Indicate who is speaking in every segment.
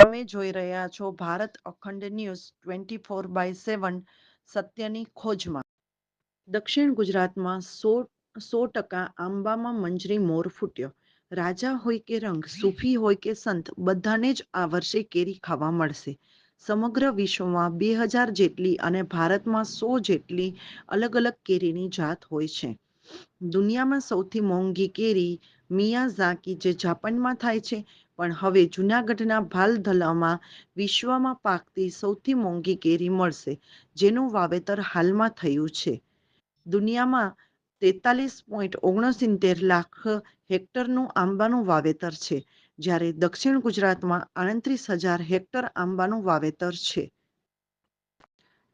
Speaker 1: તમે જોઈ રહ્યા છો Bharat Akhand news twenty four by seven સત્યની ખોજમાં. દક્ષિણ ગુજરાતમાં સો સો ટકા આંબામાં મંજરી મોર ફૂટ્યો. રાજા હોય કે રંગ, સૂફી હોય કે સંત, બધાને જ આ વર્ષે કેરી ખાવા મળશે. સમગ્ર વિશ્વમાં બે હજાર જેટલી અને ભારતમાં સો જેટલી અલગ અલગ કેરીની જાત હોય છે. દુનિયામાં સૌથી મોંઘી કેરી મિયાઝાકી જે જાપાનમાં થાય છે પણ હવે જૂનાગઢના ભાલધલામાં વિશ્વમાં પાકતી સૌથી મોંઘી કેરી મળશે, જેનું વાવેતર હાલમાં થયું છે. દુનિયામાં તેતાલીસ પોઈન્ટ ઓગણસિત્તેર લાખ હેક્ટરનું આંબાનું વાવેતર છે, જ્યારે દક્ષિણ ગુજરાતમાં આડત્રીસ હજાર હેક્ટર આંબાનું વાવેતર છે.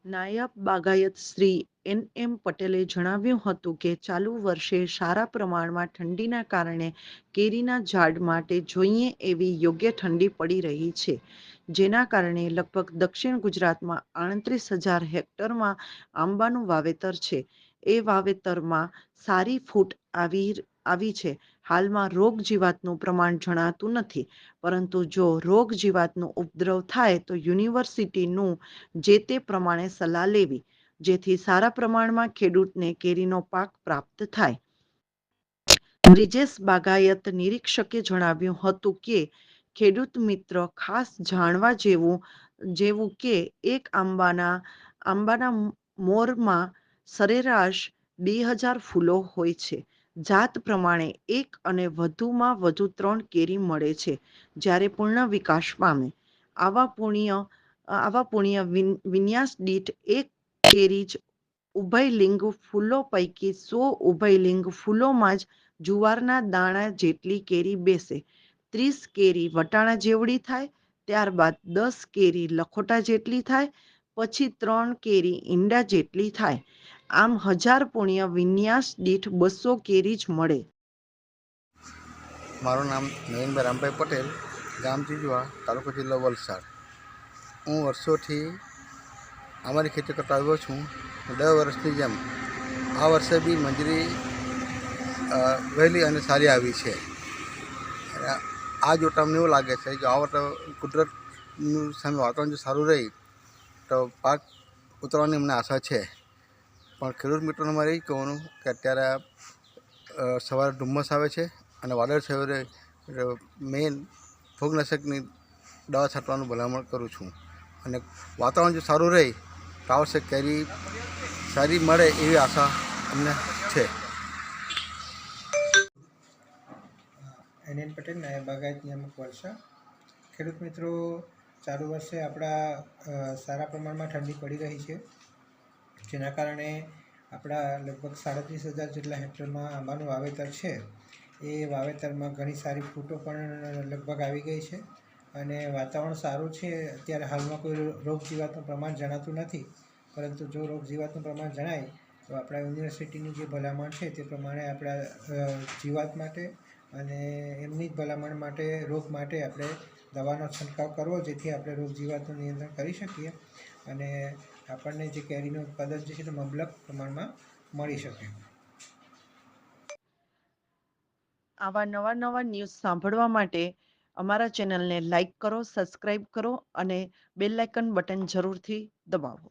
Speaker 1: નાયબ બાગાયત શ્રી એન એમ પટેલે જણાવ્યું હતું કે ચાલુ વર્ષે સારા પ્રમાણમાં ઠંડીના કારણે કેરીના ઝાડ માટે જોઈએ એવી યોગ્ય ઠંડી પડી રહી છે. જેના કારણે લગભગ દક્ષિણ ગુજરાતમાં આડત્રીસ હજાર હેક્ટરમાં આંબાનું વાવેતર છે. એ વાવેતરમાં સારી ફૂટ આવી આવી છે. હાલમાં રોગ જીવાતનું પ્રમાણ જણાતું નથી. પરંતુ જો રોગ જીવાતનો ઉપદ્રવ થાય તો યુનિવર્સિટીનું જે તે પ્રમાણે સલાહ લેવી, જેથી સારા પ્રમાણમાં ખેડૂતને કેરીનો પાક પ્રાપ્ત થાય. બ્રિજેશ બાગાયત નિરીક્ષકે જણાવ્યું હતું કે, ખેડૂત મિત્ર ખાસ જાણવા જેવું જેવું કે એક આંબાના આંબાના મોરમાં સરેરાશ બે હજાર ફૂલો હોય છે. જાત પ્રમાણે એક અને વધુમાં વધુ ત્રણ કેરી મળે છે, જ્યારે પૂર્ણ વિકાસ પામે. આવા પુણ્ય આવા પુણ્ય વિન્યાસ દીઠ એક કેરી જ ઉભયલિંગ ફૂલો પૈકી સો ઉભયલિંગ ફૂલોમાં જ જુવારના દાણા જેટલી કેરી બેસે. ત્રીસ કેરી વટાણા જેવડી થાય, ત્યારબાદ દસ કેરી લખોટા જેટલી થાય, પછી ત્રણ કેરી ઈંડા જેટલી થાય. આમ હજાર પુણ્ય વિન્યાસ દીઠ બસો કેરી જ મળે.
Speaker 2: મારું નામ નવીનભાઈ રામભાઈ પટેલ, ગામ જીજવા, તાલુકો જિલ્લો વલસાડ. હું વર્ષોથી અમારી ખેતી કરતા આવ્યો છું. દર વર્ષની જેમ આ વર્ષે બી મંજૂરી વહેલી અને સારી આવી છે. આ જોતા અમને એવું લાગે છે કે આ વખતે કુદરતનું સામે વાતાવરણ જો સારું રહી, તો પાક ઉતરવાની અમને આશા છે. પણ ખેડૂત મિત્રોને મારે એ કહેવાનું કે અત્યારે સવારે ધુમ્મસ આવે છે અને વાદળ સવારે મેન ફૂગનાશકની દવા છાંટવાનું ભલામણ કરું છું. અને વાતાવરણ જો સારું રહે, તો આવશે કેરી સારી મળે એવી આશા અમને છે.
Speaker 3: એન એન પટેલ, નાયબ બાગાયત નિયામક વર્ષા ખેડૂત મિત્રો, ચાલુ વર્ષે આપણા સારા પ્રમાણમાં ઠંડી પડી રહી છે. જેના કારણે આપણા લગભગ સાડત્રીસ હજાર જેટલા હેક્ટરમાં આંબાનું વાવેતર છે. એ વાવેતરમાં ઘણી સારી ફૂટો પણ લગભગ આવી ગઈ છે અને વાતાવરણ સારું છે. અત્યારે હાલમાં કોઈ રોગ જીવાતનું પ્રમાણ જણાતું નથી, પરંતુ જો રોગ જીવાતનું પ્રમાણ જણાય, તો આપણા યુનિવર્સિટીની જે ભલામણ છે તે પ્રમાણે આપણા જીવાત માટે અને એમની જ ભલામણ માટે, રોગ માટે આપણે દવાનો છંટકાવ કરવો, જેથી આપણે રોગ જીવાતનું નિયંત્રણ કરી શકીએ. અને આપણને જે કેરીનું ઉત્પાદન છે તે મબલક પ્રમાણમાં મળી શકે.
Speaker 1: આવા નવા નવા ન્યૂઝ સાંભળવા માટે અમારા ચેનલને લાઈક કરો સબસ્ક્રાઈબ કરો અને બેલ આઇકન બટન જરૂરથી દબાવો.